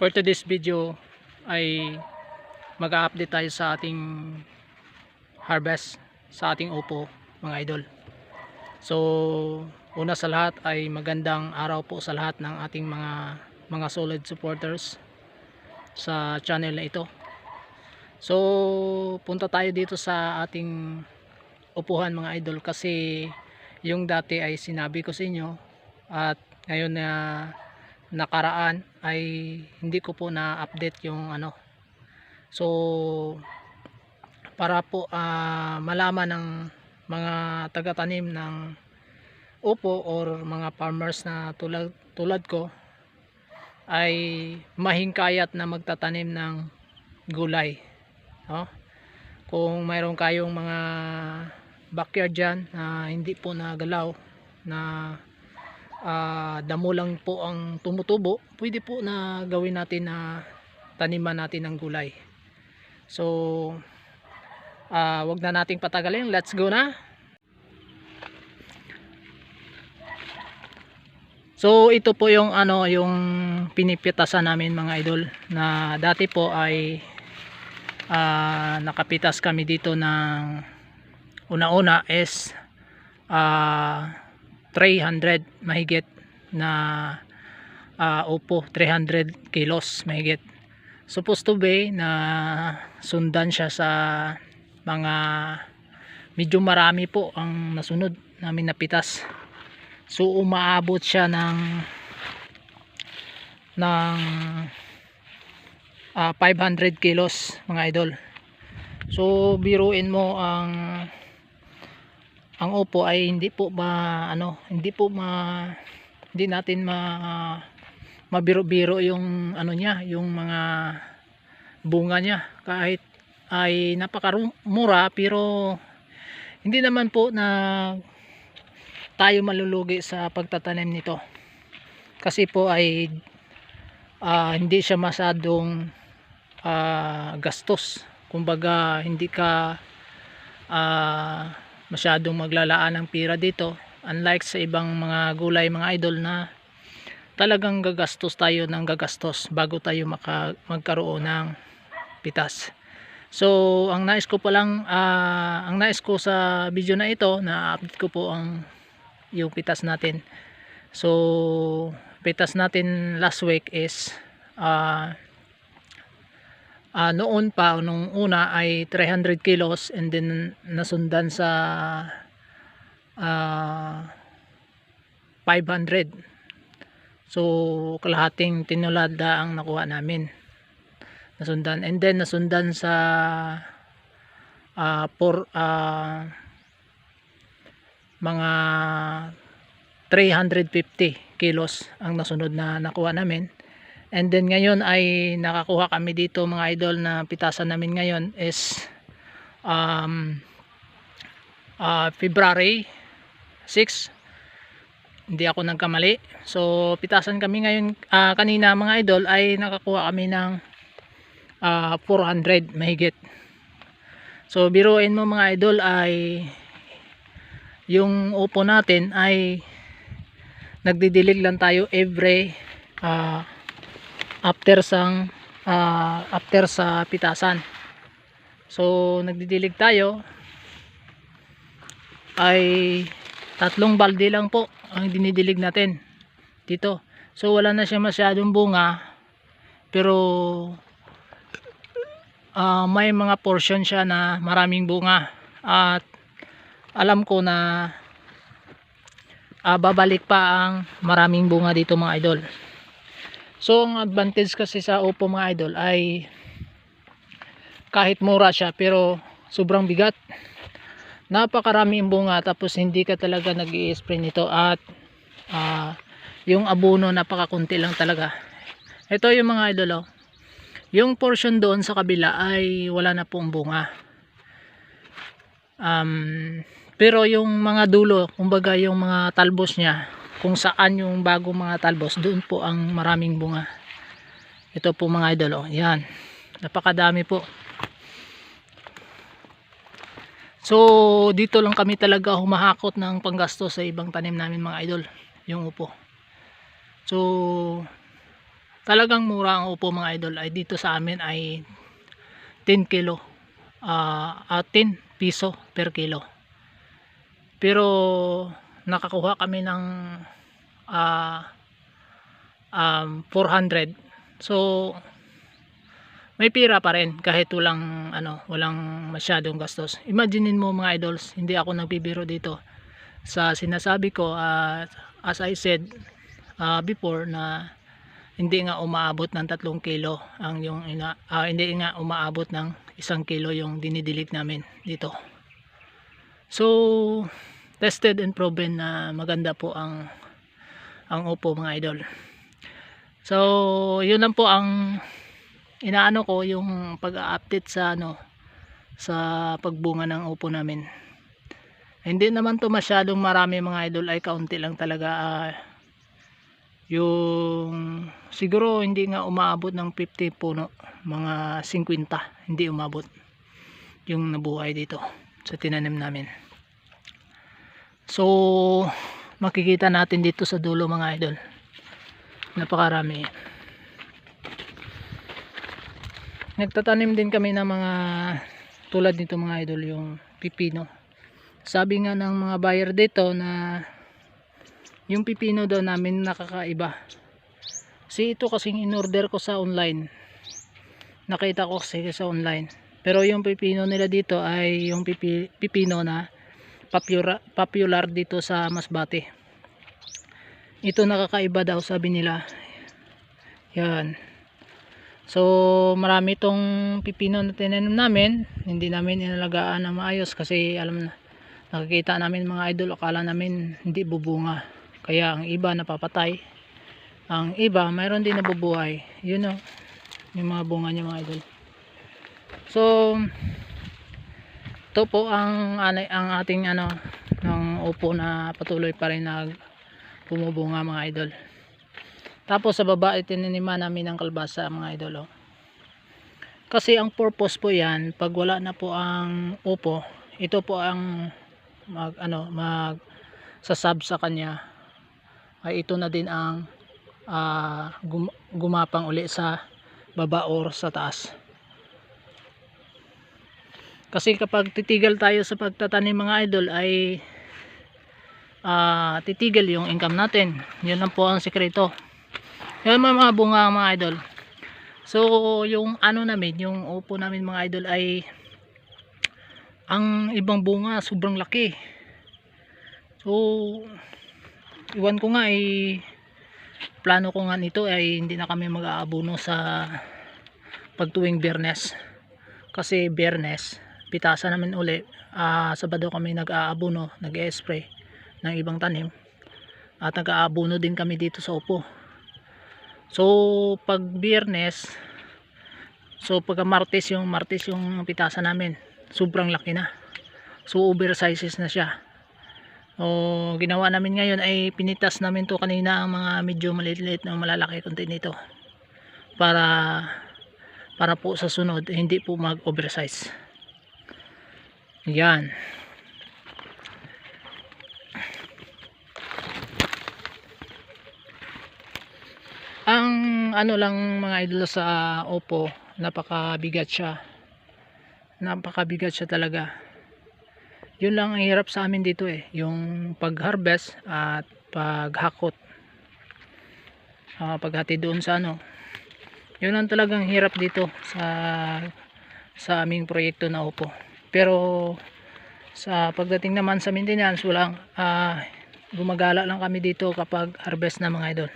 for today's video ay mag-update tayo sa ating harvest sa ating upo mga idol. So una sa lahat ay magandang araw po sa lahat ng ating mga mga solid supporters sa channel na ito. So punta tayo dito sa ating upuhan mga idol kasi yung dati ay sinabi ko sa inyo at ngayon na nakaraan ay hindi ko po na-update yung ano. So para po ah, malaman ng mga taga-tanim ng upo or mga farmers na tulad tulad ko ay mahingkayat na magtatanim ng gulay. No? Kung mayroon kayong mga backyard dyan na hindi po nagalaw na ah, damo lang po ang tumutubo. Pwede po na gawin natin na taniman natin ng gulay. So ah, wag na nating patagalin. Let's go na. So ito po yung ano yung pinipitasan namin mga idol na dati po ay ah, nakapitas kami dito ng una-una is ah 300 mahigit na uh, upo 300 kilos mahigit. Supposed to be na sundan siya sa mga medyo marami po ang nasunod namin napitas so umaabot siya ng ng ah, 500 kilos mga idol. So biruin mo ang ang upo ay hindi po ma ano hindi po ma hindi natin ma mabiro-biro yung ano niya yung mga bunga niya. Kahit ay napakamura pero hindi naman po na tayo malulugi sa pagtatanim nito. Kasi po ay ah, hindi siya masyadong ah, gastos. Kumbaga hindi ka ah, masyadong maglalaan ng pira dito. Unlike sa ibang mga gulay mga idol na talagang gagastos tayo ng gagastos bago tayo maka, magkaroon ng pitas. So ang nais ko pa lang ah, ang nais ko sa video na ito na update ko po ang yung pitas natin. So pitas natin last week is ah ah, noon pa nung una ay 300 kilos and then nasundan sa ah, 500 so kalahating tinulada ang nakuha namin. Nasundan and then nasundan sa ah, por, ah, mga 350 kilos ang nasunod na nakuha namin And then ngayon ay nakakuha kami dito mga idol na pitasan namin ngayon is um, uh, February 6 hindi ako nagkamali. So pitasan kami ngayon ah, kanina mga idol ay nakakuha kami ng ah, 400 mahigit. So biruin mo mga idol ay yung upo natin ay nagdidilig lang tayo every ah, after sang ah, after sa pitasan. So nagdidilig tayo. Ay tatlong balde lang po ang dinidilig natin dito. So wala na siya masyadong bunga pero ah, may mga portion siya na maraming bunga. At alam ko na ah, babalik pa ang maraming bunga dito mga idol So ang advantage kasi sa Oppo mga idol ay kahit mura siya pero sobrang bigat. Napakarami yung bunga tapos hindi ka talaga nag spray nito at ah, yung abono napakakunti lang talaga. Ito yung mga idol oh. Yung portion doon sa kabila ay wala na pong bunga. Um, pero yung mga dulo, kumbaga yung mga talbos niya, kung saan yung bagong mga talbos doon po ang maraming bunga. Ito po mga idol oh. yan. Napakadami po. So dito lang kami talaga humahakot ng panggasto sa ibang tanim namin mga idol yung upo. So talagang mura ang upo mga idol. Ay dito sa amin ay 10 kilo ah ah, 10 piso per kilo. Pero nakakuha kami ng ah um, 400 so may pira pa rin kahit walang ano walang masyadong gastos. Imaginein mo mga idols hindi ako nagbibiro dito. Sa sinasabi ko at as I said ah, before na hindi nga umaabot ng 3 kilo ang yung ina, ah, hindi nga umaabot ng 1 kilo yung dinidilig namin dito. So tested and proven na maganda po ang ang upo mga idol. So yun lang po ang inaano ko yung pag-update sa ano sa pagbunga ng upo namin. Hindi naman to masyadong marami mga idol. Ay kaunti lang talaga ah, yung siguro hindi nga umaabot ng 50 puno mga 50 hindi umabot yung nabuhay dito sa tinanim namin so makikita natin dito sa dulo mga idol. Napakarami. Nagtatanim din kami ng mga tulad nito mga idol yung pipino. Sabi nga ng mga buyer dito na yung pipino daw namin nakakaiba. Kasi ito kasing in order ko sa online. Nakita ko kasi sa online. Pero yung pipino nila dito ay yung pipi, pipino na popular, popular dito sa Masbate. Ito nakakaiba daw sabi nila. Yan. So marami itong pipino na tinanim namin. Hindi namin inalagaan na maayos kasi alam na nakikita namin mga idol akala namin hindi bubunga. Kaya ang iba napapatay. Ang iba mayroon din nabubuhay. Yun o yung mga bunga niya mga idol. So ito po ang, ang, ang ating ano ng upo na patuloy pa rin nag bumubunga mga idol tapos sa baba itininiman namin ng kalbasa mga idol oh. kasi ang purpose po yan pag wala na po ang upo ito po ang mag ano mag sasab sa kanya ay ito na din ang ah, gum gumapang uli sa baba or sa taas kasi kapag titigil tayo sa pagtatanim mga idol ay ah, titigil yung income natin. Yun lang po ang sekreto yan mga bunga mga idol. So yung ano namin yung upo namin mga idol ay ang ibang bunga sobrang laki. So iwan ko nga ay plano ko nga nito ay hindi na kami mag-aabono sa pagtuwing biyernes kasi biyernes pitasa namin uli. Uh, sabado kami nag-aabono nag-spray ng ibang tanim. At nag-aabono din kami dito sa upo. So pag biyernes so pagka martes yung martes yung pitasa namin sobrang laki na. So oversizes na siya. O ginawa namin ngayon ay pinitas namin to kanina ang mga medyo maliit na malalaki konti nito. Para para po sa sunod eh, hindi po mag oversize yan ang ano lang mga idol sa Oppo napakabigat siya. Napakabigat siya talaga. Yun lang ang hirap sa amin dito eh. Yung pag harvest at paghakot. Uh, paghati doon sa ano. Yun ang talagang hirap dito sa sa aming proyekto na upo pero sa pagdating naman sa maintenance walang uh, gumagala lang kami dito kapag harvest na mga idol.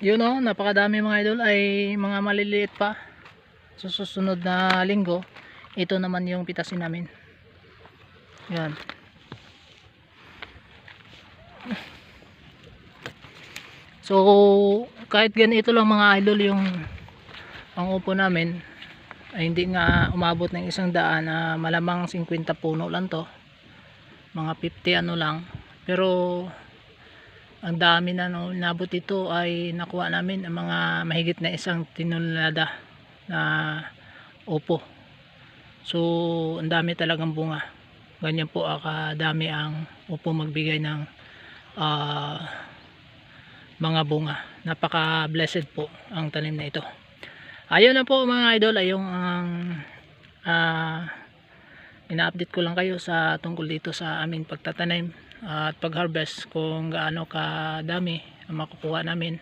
Yun o napakadami mga idol. Ay mga maliliit pa. Susunod na linggo ito naman yung pitasin namin. Yan. So kahit ganito lang mga idol yung ang upo namin ay hindi nga umabot ng isang daan na malamang 50 puno lang to. Mga 50 ano lang. Pero ang dami na no, nabot ito ay nakuha namin ang mga mahigit na isang tinulada na opo so ang dami talagang bunga. Ganyan po ah, kadami ang opo magbigay ng ah, mga bunga. Napaka blessed po ang tanim na ito ayun na po mga idol ayong ang ah, ina-update ko lang kayo sa tungkol dito sa aming pagtatanim at pag-harvest kung gaano kadami ang makukuha namin.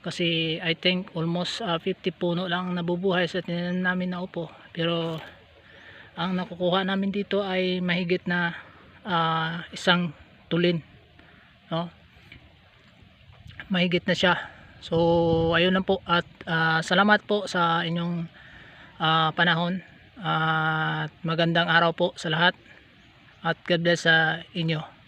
Kasi I think almost ah, 50 puno lang ang nabubuhay sa tinanim namin na upo. Pero ang nakukuha namin dito ay mahigit na ah, isang tulin no? Mahigit na siya so ayun lang po at ah, salamat po sa inyong ah, panahon. At magandang araw po sa lahat. At God bless sa inyo